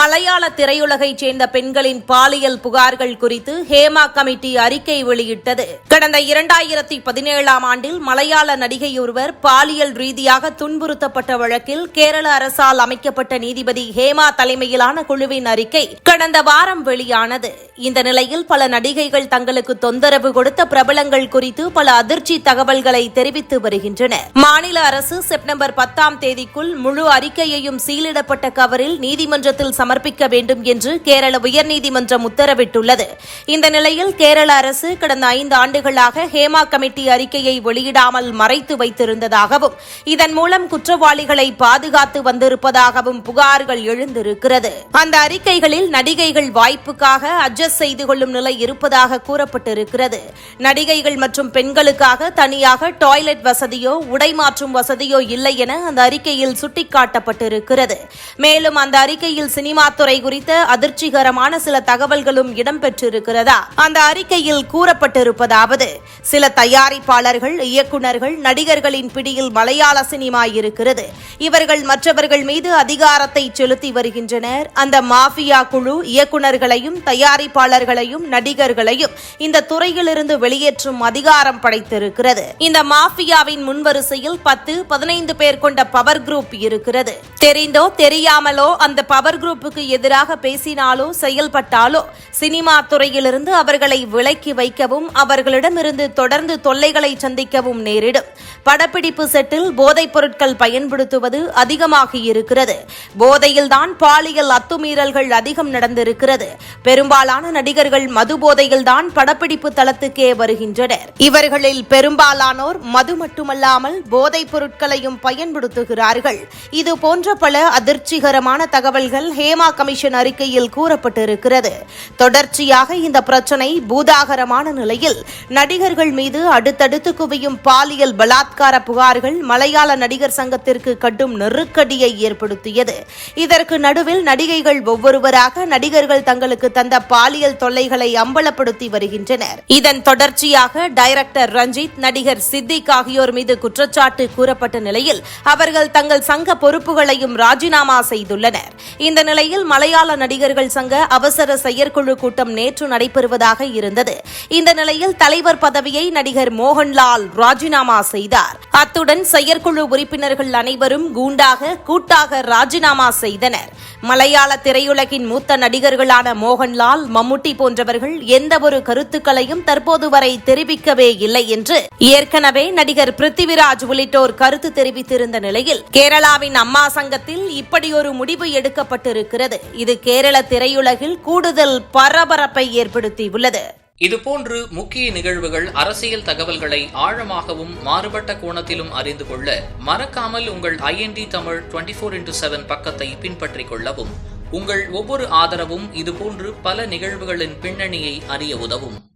மலையாள திரையுலகைச் சேர்ந்த பெண்களின் பாலியல் புகார்கள் குறித்து ஹேமா கமிட்டி அறிக்கை வெளியிட்டது. கடந்த இரண்டாயிரத்தி பதினேழாம் ஆண்டில் மலையாள நடிகை ஒருவர் பாலியல் ரீதியாக துன்புறுத்தப்பட்ட வழக்கில் கேரள அரசால் அமைக்கப்பட்ட நீதிபதி ஹேமா தலைமையிலான குழுவின் அறிக்கை கடந்த வாரம் வெளியானது. இந்த நிலையில் பல நடிகைகள் தங்களுக்கு தொந்தரவு கொடுத்த பிரபலங்கள் குறித்து பல அதிர்ச்சி தகவல்களை தெரிவித்து வருகின்றன. மாநில அரசு செப்டம்பர் பத்தாம் தேதிக்குள் முழு அறிக்கையையும் சீலிடப்பட்ட கவரில் நீதிமன்றத்தில் சமர்ப்பிக்க வேண்டும் என்று கேரள உயர்நீதிமன்றம் உத்தரவிட்டுள்ளது. இந்த நிலையில் கேரள அரசு கடந்த ஐந்து ஆண்டுகளாக ஹேமா கமிட்டி அறிக்கையை வெளியிடாமல் மறைத்து வைத்திருந்ததாகவும் இதன் மூலம் குற்றவாளிகளை பாதுகாத்து வந்திருப்பதாகவும் புகார்கள் எழுந்திருக்கிறது. அந்த அறிக்கைகளில் நடிகைகள் வாய்ப்புக்காக அட்ஜஸ்ட் செய்து கொள்ளும் நிலை இருப்பதாக கூறப்பட்டிருக்கிறது. நடிகைகள் மற்றும் பெண்களுக்காக தனியாக டாய்லெட் வசதியோ உடை மாற்றும் வசதியோ இல்லை என அந்த அறிக்கையில் சுட்டிக்காட்டப்பட்டிருக்கிறது. மேலும் அந்த அறிக்கையில் சினிமா துறை குறித்த அதிர்ச்சிகரமான சில தகவல்களும் இடம்பெற்றிருக்கிறதா? அந்த அறிக்கையில் கூறப்பட்டிருப்பதாவது சில தயாரிப்பாளர்கள் இயக்குநர்கள் நடிகர்களின் பிடியில் மலையாள சினிமா இருக்கிறது. இவர்கள் மற்றவர்கள் மீது அதிகாரத்தை செலுத்தி வருகின்றனர். அந்த மாஃபியா குழு இயக்குநர்களையும் தயாரிப்பாளர்களையும் நடிகர்களையும் இந்த துறையிலிருந்து வெளியேற்றும் அதிகாரம் படைத்திருக்கிறது. இந்த மாஃபியாவின் முன்வரிசையில் பத்து பதினைந்து பேர் கொண்ட பவர் குரூப் இருக்கிறது. தெரிந்தோ தெரியாமலோ அந்த பவர் குரூப்புக்கு எதிராக பேசினாலோ செயல்பட்டாலோ சினிமா துறையிலிருந்து அவர்களை விலக்கி வைக்கவும் அவர்களிடமிருந்து தொடர்ந்து தொல்லைகளை சந்திக்கவும் நேரிடும். படப்பிடிப்பு செட்டில் போதைப் பொருட்கள் பயன்படுத்துவது அதிகமாகி இருக்கிறது. போதையில்தான் பாலியல் அத்துமீறல்கள் அதிகம் நடந்திருக்கிறது. பெரும்பாலான நடிகர்கள் மது போதையில்தான் படப்பிடிப்பு தளத்துக்கே வருகின்றனர். இவர்களில் பெரும்பாலானோர் மது மட்டுமல்லாமல் போதைப் பொருட்களையும் பயன்படுத்துகிறார்கள். இது போன்ற போன்ற பல அதிர்ச்சிகரமான தகவல்கள் ஹேமா கமிஷன் அறிக்கையில் கூறப்பட்டிருக்கிறது. தொடர்ச்சியாக இந்த பிரச்சனை பூதாகரமான நிலையில் நடிகர்கள் மீது அடுத்தடுத்து குவியும் பாலியல் பலாத்கார புகார்கள் மலையாள நடிகர் சங்கத்திற்கு கடும் நெருக்கடியை ஏற்படுத்தியது. இதற்கு நடுவில் நடிகைகள் ஒவ்வொருவராக நடிகர்கள் தங்களுக்கு தந்த பாலியல் தொல்லைகளை அம்பலப்படுத்தி வருகின்றனர். இதன் தொடர்ச்சியாக டைரக்டர் ரஞ்சித் நடிகர் சித்திக் ஆகியோர் மீது குற்றச்சாட்டு கூறப்பட்ட நிலையில் அவர்கள் தங்கள் சங்க பொறுப்புகளை அனைவரையும் ராஜினாமா செய்துள்ளனர். இந்த நிலையில் மலையாள நடிகர்கள் சங்க அவசர செயற்குழு கூட்டம் நேற்று நடைபெறுவதாக இருந்தது. இந்த நிலையில் தலைவர் பதவியை நடிகர் மோகன்லால் ராஜினாமா செய்தார். அத்துடன் செயற்குழு உறுப்பினர்கள் அனைவரும் கூண்டாக கூட்டாக ராஜினாமா செய்தனர். மலையாள திரையுலகின் மூத்த நடிகர்களான மோகன்லால் மம்முட்டி போன்றவர்கள் எந்தவொரு கருத்துக்களையும் தற்போது வரை தெரிவிக்கவே இல்லை என்று ஏற்கனவே நடிகர் பிருத்திவிராஜ் உள்ளிட்டோர் கருத்து தெரிவித்திருந்த நிலையில் கேரளாவின் அம்மா சங்க இப்படி இப்படியொரு முடிவு எடுக்கப்பட்டிருக்கிறது. இது கேரள திரையுலகில் கூடுதல் பரபரப்பை ஏற்படுத்தியுள்ளது. இதுபோன்று முக்கிய நிகழ்வுகள் அரசியல் தகவல்களை ஆழமாகவும் மாறுபட்ட கோணத்திலும் அறிந்து கொள்ள மறக்காமல் உங்கள் IND Tamil twenty four into seven பக்கத்தை பின்பற்றிக் கொள்ளவும் உங்கள் ஒவ்வொரு ஆதரவும் இதுபோன்று பல நிகழ்வுகளின் பின்னணியை அறிய உதவும்.